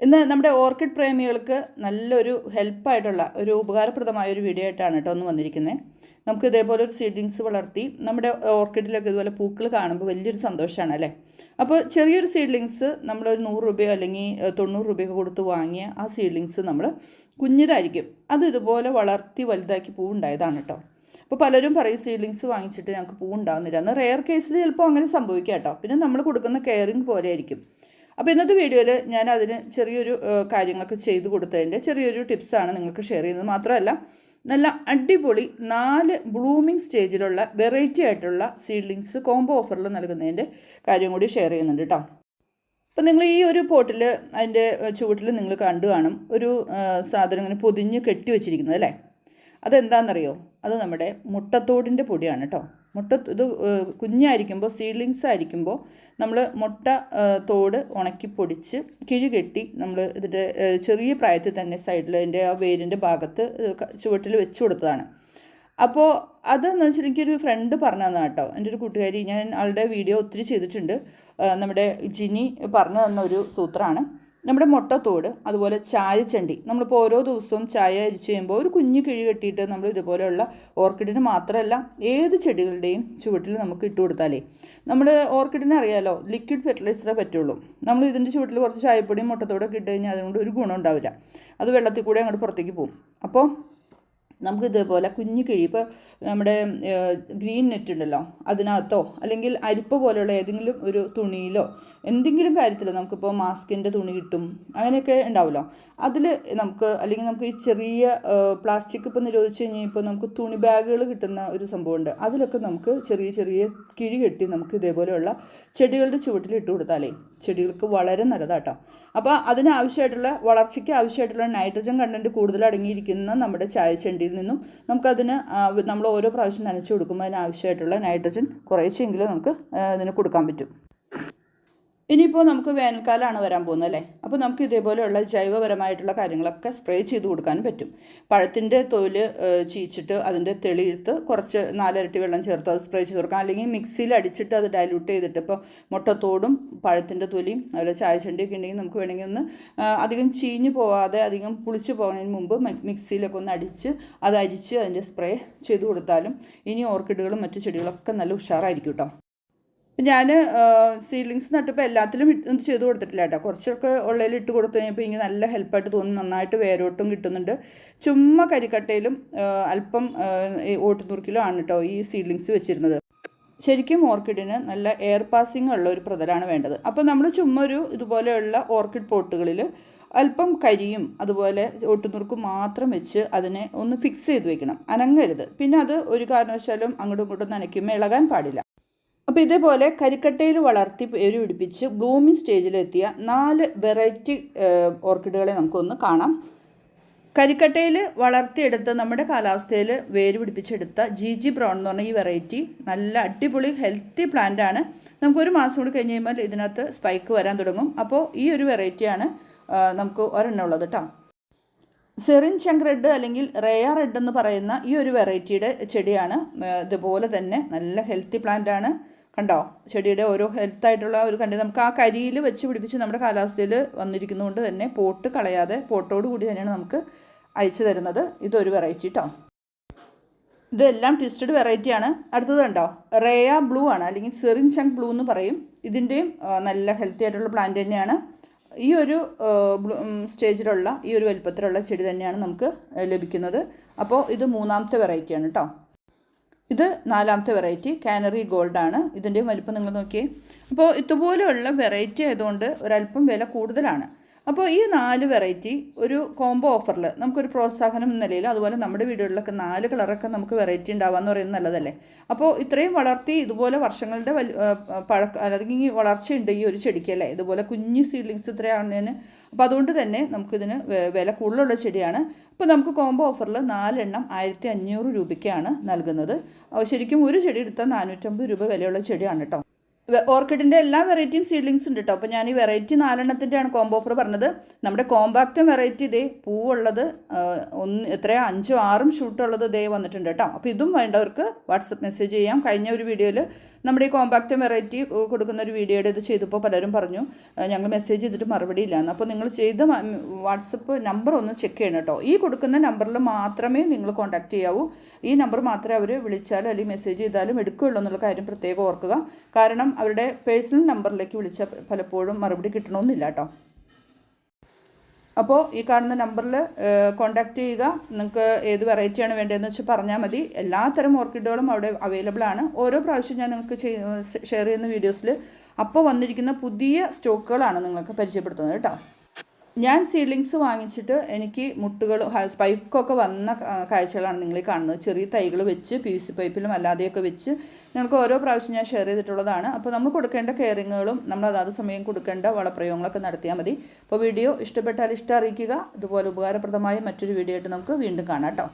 ഇന്ന് നമ്മുടെ ഓർക്കിഡ് പ്രേമികൾക്ക് നല്ലൊരു ഹെൽപ്പായിട്ടുള്ള ഒരു ഉപകാരപ്രദമായ ഒരു വീഡിയോ ആയിട്ടാണ് കേട്ടോ ഒന്ന് വന്നിരിക്കുന്നത് നമുക്ക് ഇതേപോലെ ഒരു സീഡ്ലിങ്സ് വളർത്തി നമ്മുടെ ഓർക്കിഡിലൊക്കെ ഇതുപോലെ പൂക്കൾ കാണുമ്പോൾ വലിയൊരു സന്തോഷമാണ് അല്ലേ? അപ്പോൾ ചെറിയൊരു സീഡ്ലിങ്സ് നമ്മളൊരു നൂറ് രൂപയോ അല്ലെങ്കിൽ തൊണ്ണൂറ് രൂപയൊക്കെ കൊടുത്ത് വാങ്ങിയ ആ സീഡ്ലിങ്സ് നമ്മൾ കുഞ്ഞിതായിരിക്കും. അത് ഇതുപോലെ വളർത്തി വലുതാക്കി പൂവുണ്ടായതാണ് കേട്ടോ. അപ്പോൾ പലരും പറയും സീഡ്ലിങ്സ് വാങ്ങിച്ചിട്ട് ഞങ്ങൾക്ക് പൂവുണ്ടാകുന്നില്ല എന്നാൽ എന്ന് റെയർ കേസിൽ ചിലപ്പോൾ അങ്ങനെ സംഭവിക്കാം കേട്ടോ. പിന്നെ നമ്മൾ കൊടുക്കുന്ന കെയറിങ് പോലെ ആയിരിക്കും അപ്പോൾ ഇന്നത്തെ വീഡിയോയിൽ ഞാൻ അതിന് ചെറിയൊരു കാര്യങ്ങളൊക്കെ ചെയ്തു കൊടുത്തതിന്റെ ചെറിയൊരു ടിപ്സാണ് നിങ്ങൾക്ക് ഷെയർ ചെയ്യുന്നത്. മാത്രമല്ല നല്ല അടിപൊളി നാല് ബ്ലൂമിങ് സ്റ്റേജിലുള്ള വെറൈറ്റി ആയിട്ടുള്ള സീഡ്ലിങ്സ് കോംബോ ഓഫറിൽ നൽകുന്നതിന്റെ കാര്യം കൂടി ഷെയർ ചെയ്യുന്നുണ്ട് കേട്ടോ അപ്പോൾ നിങ്ങൾ ഈ ഒരു പോട്ടിൽ അതിന്റെ ചുവട്ടിൽ നിങ്ങൾ കണ്ടു കാണും. ഒരു സാധനം ഇങ്ങനെ പൊതിഞ്ഞ് കെട്ടി വെച്ചിരിക്കുന്നത് അല്ലേ? അതെന്താണെന്നറിയോ അത് നമ്മുടെ മുട്ടത്തോടിന്റെ പൊടിയാണ് കേട്ടോ മുട്ട ഇത് കുഞ്ഞായിരിക്കുമ്പോൾ സീഡ്ലിങ്സ് ആയിരിക്കുമ്പോൾ നമ്മൾ മുട്ട തോട് ഉണക്കി പൊടിച്ച് കിഴി കെട്ടി നമ്മൾ ഇതിന്റെ ചെറിയ പ്രായത്തിൽ തന്നെ സൈഡിൽ അതിന്റെ ആ വേരിന്റെ ഭാഗത്ത് ചുവട്ടിൽ വെച്ച് കൊടുത്തതാണ്. അപ്പോൾ അതെന്ന് വെച്ചാൽ എനിക്കൊരു ഫ്രണ്ട് പറഞ്ഞു തന്ന കേട്ടോ എന്റെ ഒരു കൂട്ടുകാരി ഞാൻ ആളുടെ വീഡിയോ ഒത്തിരി ചെയ്തിട്ടുണ്ട്. നമ്മുടെ ജിനി പറഞ്ഞു തന്ന ഒരു സൂത്രമാണ് നമ്മുടെ മുട്ടത്തോട് അതുപോലെ ചായച്ചണ്ടി നമ്മളിപ്പോൾ ഓരോ ദിവസവും ചായ അരിച്ച് കഴിയുമ്പോൾ ഒരു കുഞ്ഞു കിഴി കെട്ടിയിട്ട് നമ്മൾ ഇതുപോലെയുള്ള ഓർക്കിഡിന് മാത്രമല്ല ഏത് ചെടികളുടെയും ചുവട്ടിൽ നമുക്ക് ഇട്ട് കൊടുത്താലേ. നമ്മൾ ഓർക്കിഡിനെ അറിയാലോ ലിക്വിഡ് ഫെർട്ടിലൈസറേ പറ്റുള്ളൂ. നമ്മൾ ഇതിന്റെ ചുവട്ടിൽ കുറച്ച് ചായപ്പൊടിയും മുട്ടത്തോടൊക്കെ ഇട്ട് കഴിഞ്ഞാൽ അതുകൊണ്ട് ഒരു ഗുണം ഉണ്ടാവില്ല. അത് വെള്ളത്തിൽ കൂടെ അങ്ങോട്ട് പുറത്തേക്ക് പോകും അപ്പോൾ നമുക്ക് ഇതേപോലെ കുഞ്ഞു കിഴി ഇപ്പോൾ നമ്മുടെ ഗ്രീൻ നെറ്റ് ഉണ്ടല്ലോ അതിനകത്തോ അല്ലെങ്കിൽ അരിപ്പ് പോലെയുള്ള ഏതെങ്കിലും ഒരു തുണിയിലോ എന്തെങ്കിലും കാര്യത്തിൽ നമുക്കിപ്പോൾ മാസ്കിന്റെ തുണി കിട്ടും അങ്ങനെയൊക്കെ ഉണ്ടാവുമല്ലോ. അതിൽ നമുക്ക് അല്ലെങ്കിൽ നമുക്ക് ഈ ചെറിയ പ്ലാസ്റ്റിക് ഇപ്പോൾ നിരോധിച്ച് കഴിഞ്ഞാൽ ഇപ്പോൾ നമുക്ക് തുണി ബാഗുകൾ കിട്ടുന്ന ഒരു സംഭവമുണ്ട്. അതിലൊക്കെ നമുക്ക് ചെറിയ ചെറിയ കിഴി കെട്ടി നമുക്ക് ഇതേപോലെയുള്ള ചെടികളുടെ ചുവട്ടിൽ ഇട്ട് കൊടുത്താലേ ചെടികൾക്ക് വളരെ നല്ലതാട്ടോ. അപ്പോൾ അതിനാവശ്യമായിട്ടുള്ള വളർച്ചയ്ക്ക് ആവശ്യമായിട്ടുള്ള നൈട്രജൻ കണ്ടന്റ് കൂടുതൽ അടങ്ങിയിരിക്കുന്ന നമ്മുടെ ചായച്ചെണ്ടിയിൽ നിന്നും നമുക്കതിന് നമ്മൾ ഓരോ പ്രാവശ്യം നനച്ച് കൊടുക്കുമ്പോൾ അതിനാവശ്യമായിട്ടുള്ള നൈട്രജൻ കുറേശ്ശെങ്കിലും നമുക്ക് അതിന് കൊടുക്കാൻ പറ്റും. ഇനിയിപ്പോൾ നമുക്ക് വേനൽക്കാലമാണ് വരാൻ പോകുന്നത് അല്ലേ? അപ്പോൾ നമുക്ക് ഇതേപോലെയുള്ള ജൈവപരമായിട്ടുള്ള കാര്യങ്ങളൊക്കെ സ്പ്രേ ചെയ്ത് കൊടുക്കാൻ പറ്റും. പഴത്തിന്റെ തോൽ ചീച്ചിട്ട് അതിന്റെ തെളിയെടുത്ത് കുറച്ച് നാലരട്ടി വെള്ളം ചേർത്ത് അത് സ്പ്രേ ചെയ്ത് കൊടുക്കാം. അല്ലെങ്കിൽ മിക്സിയിൽ അടിച്ചിട്ട് അത് ഡൈല്യൂട്ട് ചെയ്തിട്ട് ഇപ്പോൾ മുട്ടത്തോടും പഴത്തിന്റെ തൊലിയും അതുപോലെ ചായച്ചണ്ടിയൊക്കെ ഉണ്ടെങ്കിൽ നമുക്ക് വേണമെങ്കിൽ ഒന്ന് അധികം ചീഞ്ഞു പോവാതെ അധികം പുളിച്ച് പോകുന്നതിന് മുമ്പ് മിക്സിയിലൊക്കെ ഒന്ന് അടിച്ച് അത് അരിച്ച് അതിന്റെ സ്പ്രേ ചെയ്ത് കൊടുത്താലും ഇനി ഓർക്കിഡുകളും മറ്റു ചെടികളൊക്കെ നല്ല ഉഷാറായിരിക്കും കേട്ടോ ഞാൻ സീലിങ്സ് നട്ടപ്പോൾ എല്ലാത്തിലും ഇത് ചെയ്ത് കൊടുത്തിട്ടില്ല കേട്ടോ. കുറച്ചൊക്കെ ഉള്ളതിൽ ഇട്ട് കൊടുത്തു കഴിഞ്ഞപ്പോൾ എനിക്ക് നല്ല ഹെൽപ്പായിട്ട് തോന്നി. നന്നായിട്ട് വേരോട്ടും കിട്ടുന്നുണ്ട്. ചുമ്മാ കരിക്കട്ടയിലും അല്പം ഓട്ടുനുറുക്കിലും ആണ് കേട്ടോ ഈ സീലിങ്സ് വെച്ചിരുന്നത്. ശരിക്കും ഓർക്കിഡിന് നല്ല എയർ പാസിംഗ് ഉള്ള ഒരു പ്രതലാണ് വേണ്ടത്. അപ്പോൾ നമ്മൾ ചുമ്മാ ഒരു ഇതുപോലെയുള്ള ഓർക്കിഡ് പോട്ടുകളിൽ അല്പം കരിയും അതുപോലെ ഒട്ടുനുറുക്കും മാത്രം വെച്ച് അതിനെ ഒന്ന് ഫിക്സ് ചെയ്ത് വെക്കണം. അനങ്ങരുത്. പിന്നെ അത് ഒരു കാരണവശാലും അങ്ങോട്ടും ഇങ്ങോട്ടും നനയ്ക്കുമ്പോൾ ഇളകാൻ പാടില്ല. അപ്പോൾ ഇതേപോലെ കരിക്കട്ടയിൽ വളർത്തി പേര് പിടിപ്പിച്ച് ബ്ലൂമിങ് സ്റ്റേജിലെത്തിയ നാല് വെറൈറ്റി ഓർക്കിഡുകളെ നമുക്കൊന്ന് കാണാം. കരിക്കട്ടയിൽ വളർത്തിയെടുത്ത നമ്മുടെ കാലാവസ്ഥയിൽ വേര് പിടിപ്പിച്ചെടുത്ത ജി ജി ബ്രൗൺ എന്ന് പറഞ്ഞ ഈ വെറൈറ്റി നല്ല അടിപൊളി ഹെൽത്തി പ്ലാന്റ് ആണ്. നമുക്കൊരു മാസം കൂടി കഴിഞ്ഞ് കഴിയുമ്പോൾ ഇതിനകത്ത് സ്പൈക്ക് വരാൻ തുടങ്ങും. അപ്പോൾ ഈ ഒരു വെറൈറ്റിയാണ് നമുക്ക് ഒരെണ്ണം ഉള്ളത് കേട്ടോ സെറിൻ ചങ്ക് റെഡ് അല്ലെങ്കിൽ റേയർ റെഡ് എന്ന് പറയുന്ന ഈ ഒരു വെറൈറ്റിയുടെ ചെടിയാണ് ഇതുപോലെ തന്നെ നല്ല ഹെൽത്തി പ്ലാന്റ് ആണ്. കണ്ടോ? ചെടിയുടെ ഓരോ ഹെൽത്ത് ആയിട്ടുള്ള ഒരു കണ്ടി. നമുക്ക് ആ കരിയിൽ വെച്ച് പിടിപ്പിച്ച് നമ്മുടെ കാലാവസ്ഥയിൽ വന്നിരിക്കുന്നതുകൊണ്ട് തന്നെ പോട്ട് കളയാതെ പോട്ടോട് കൂടി തന്നെയാണ് നമുക്ക് അയച്ചു തരുന്നത്. ഇതൊരു വെറൈറ്റി കേട്ടോ ഇതെല്ലാം ട്വിസ്റ്റഡ് വെറൈറ്റി ആണ്. അടുത്തത് കണ്ടോ? റേയ ബ്ലൂ ആണ്. അല്ലെങ്കിൽ സെറിൻ ചങ്ക് ബ്ലൂ എന്ന് പറയും. ഇതിന്റെയും നല്ല ഹെൽത്തി ആയിട്ടുള്ള പ്ലാന്റ് തന്നെയാണ്. ഈ ഒരു സ്റ്റേജിലുള്ള ഈ ഒരു വലുപ്പത്തിലുള്ള ചെടി തന്നെയാണ് നമുക്ക് ലഭിക്കുന്നത്. അപ്പോൾ ഇത് മൂന്നാമത്തെ വെറൈറ്റിയാണ് കേട്ടോ ഇത് നാലാമത്തെ വെറൈറ്റി കാനറി ഗോൾഡ് ആണ്. ഇതിന്റെയും വലിപ്പം നിങ്ങൾ നോക്കിയേ. അപ്പോൾ ഇതുപോലെയുള്ള വെറൈറ്റി ആയതുകൊണ്ട് ഒരല്പം വില കൂടുതലാണ്. അപ്പോൾ ഈ നാല് വെറൈറ്റി ഒരു കോംബോ ഓഫറിൽ നമുക്കൊരു പ്രോത്സാഹനം എന്ന നിലയിൽ അതുപോലെ നമ്മുടെ വീടുകളിലൊക്കെ നാല് കളറൊക്കെ നമുക്ക് വെറൈറ്റി ഉണ്ടാവാന്ന് പറയുന്നത് നല്ലതല്ലേ? അപ്പോൾ ഇത്രയും വളർത്തി ഇതുപോലെ വർഷങ്ങളുടെ വലി പഴക്ക അല്ലെങ്കിൽ വളർച്ചയുണ്ട് ഈ ഒരു ചെടിക്ക് അല്ലേ? ഇതുപോലെ കുഞ്ഞ് സീഡ്ലിങ്സ് ഇത്രയാവുന്നതിന്. അപ്പോൾ അതുകൊണ്ട് തന്നെ നമുക്കിതിന് വില കൂടുതലുള്ള ചെടിയാണ്. അപ്പോൾ നമുക്ക് കോംബോ ഓഫറിൽ നാലെണ്ണം ആയിരത്തി അഞ്ഞൂറ് രൂപയ്ക്കാണ് നൽകുന്നത്. ശരിക്കും ഒരു ചെടി എടുത്താൽ നാനൂറ്റമ്പത് രൂപ വിലയുള്ള ചെടിയാണ് കേട്ടോ. ഓർക്കിഡിന്റെ എല്ലാ വെറൈറ്റിയും സീഡ്ലിങ്സ് ഉണ്ട് കേട്ടോ അപ്പോൾ ഞാൻ ഈ വെറൈറ്റി നാലെണ്ണത്തിന്റെയാണ് കോംബോ ഓഫർ പറഞ്ഞത്. നമ്മുടെ കോമ്പാക്റ്റും വെറൈറ്റി ഇതേ പൂവുള്ളത് ഒന്ന് എത്രയോ? അഞ്ചും ആറും ഷൂട്ടുള്ളത് ഇതേ വന്നിട്ടുണ്ട് കേട്ടോ അപ്പോൾ ഇതും വേണ്ടവർക്ക് വാട്സപ്പ് മെസ്സേജ് ചെയ്യാം. കഴിഞ്ഞ ഒരു വീഡിയോയിൽ നമ്മുടെ ഈ കോമ്പാക്റ്റ് വെറൈറ്റി കൊടുക്കുന്ന ഒരു വീഡിയോയുടെ ഇത് ചെയ്തപ്പോൾ പലരും പറഞ്ഞു "ഏഹ് ഞങ്ങൾ മെസ്സേജ് ചെയ്തിട്ട് മറുപടി ഇല്ലാന്ന് അപ്പോൾ നിങ്ങൾ ചെയ്ത വാട്സപ്പ് നമ്പർ ഒന്ന് ചെക്ക് ചെയ്യണം കേട്ടോ. ഈ കൊടുക്കുന്ന നമ്പറിൽ മാത്രമേ നിങ്ങൾ കോൺടാക്റ്റ് ചെയ്യാവൂ. ഈ നമ്പർ മാത്രമേ അവർ വിളിച്ചാലും അല്ലെങ്കിൽ മെസ്സേജ് ചെയ്താലും എടുക്കുകയുള്ളൂ എന്നുള്ള കാര്യം പ്രത്യേകം ഓർക്കുക. കാരണം അവരുടെ പേഴ്സണൽ നമ്പറിലേക്ക് വിളിച്ചാൽ പലപ്പോഴും മറുപടി കിട്ടണമെന്നില്ല കേട്ടോ. അപ്പോൾ ഈ കാണുന്ന നമ്പറിൽ കോൺടാക്റ്റ് ചെയ്യുക. നിങ്ങൾക്ക് ഏത് വെറൈറ്റിയാണ് വേണ്ടതെന്ന് വെച്ചാൽ പറഞ്ഞാൽ മതി. എല്ലാത്തരം തരം ഓർക്കിഡുകളും അവിടെ അവൈലബിൾ ആണ്. ഓരോ പ്രാവശ്യം ഞാൻ നിങ്ങൾക്ക് ഷെയർ ചെയ്യുന്ന വീഡിയോസിൽ അപ്പോൾ വന്നിരിക്കുന്ന പുതിയ സ്റ്റോക്കുകളാണ് നിങ്ങൾക്ക് പരിചയപ്പെടുത്തുന്നത് കേട്ടോ. ഞാൻ സീഡ്ലിങ്സ് വാങ്ങിച്ചിട്ട് എനിക്ക് മുട്ടുകൾ പൈപ്പൊക്കെ വന്ന കാഴ്ചകളാണ് നിങ്ങൾ കാണുന്നത്. ചെറിയ തൈകൾ വെച്ച് പി വി സി പൈപ്പിലും അല്ലാതെയൊക്കെ വെച്ച് നിങ്ങൾക്ക് ഓരോ പ്രാവശ്യം ഞാൻ ഷെയർ ചെയ്തിട്ടുള്ളതാണ്. അപ്പോൾ നമ്മൾ കൊടുക്കേണ്ട കെയറിങ്ങുകളും നമ്മൾ അതാത് സമയം കൊടുക്കേണ്ട വളപ്രയോഗങ്ങളൊക്കെ നടത്തിയാൽ മതി. അപ്പോൾ വീഡിയോ ഇഷ്ടപ്പെട്ടാൽ ഇഷ്ടം അറിയിക്കുക. ഇതുപോലെ ഉപകാരപ്രദമായ മറ്റൊരു വീഡിയോ ആയിട്ട് നമുക്ക് വീണ്ടും കാണാം കേട്ടോ.